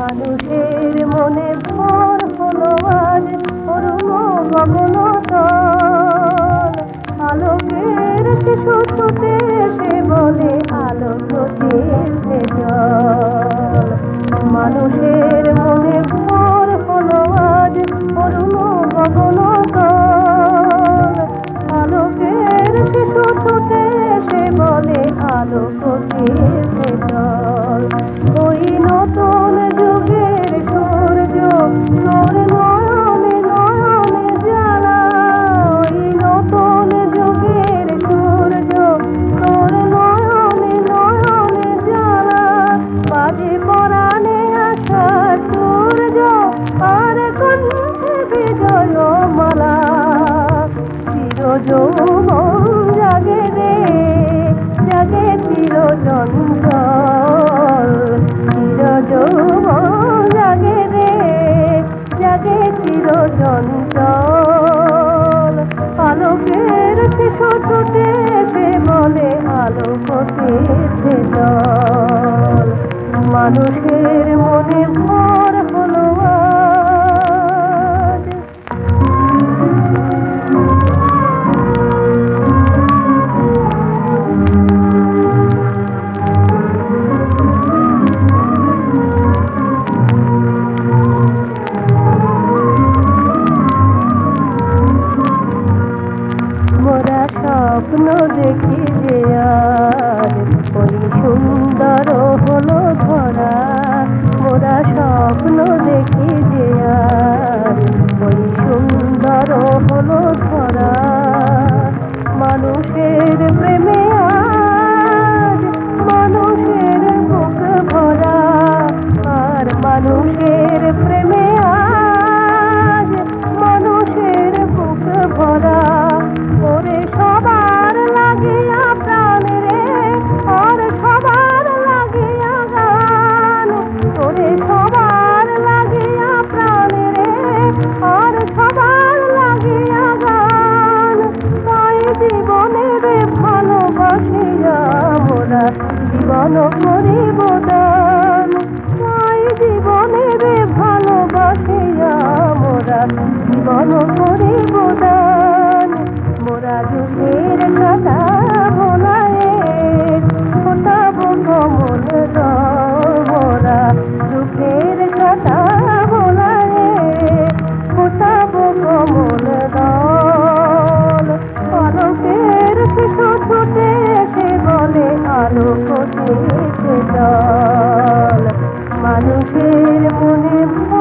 মানুষের মনে ভোর হলো আজ, অরুণ গগন আলোকের শিশু ছুটে এসে বলে জল মানুষের মনে ভোর হলো আজ, অরুণ গগন আলোকের শিশু ছুটে এসে বলে দিয়েছে জল যৌবন জাগে রে, জাগে চির চঞ্চল চির জাগে রে, জাগে চির আলোকের শিশু ছুটে এসে বলে পেয়েছে জল। মানুষের মনে স্বপ্ন দেখি যে আজ ওই সুন্দর হলো ধরা মোরা স্বপ্ন দেখি যে আজ ওই সুন্দর হলো ধরা মানুষের প্রেমে আর মানুষের বুক ভরা। আর মানুষের প্রেমে জীবন করিব দান। তাই জীবনের ভালোবাসিয়া মোরা জীবন মানুষের মনে মনে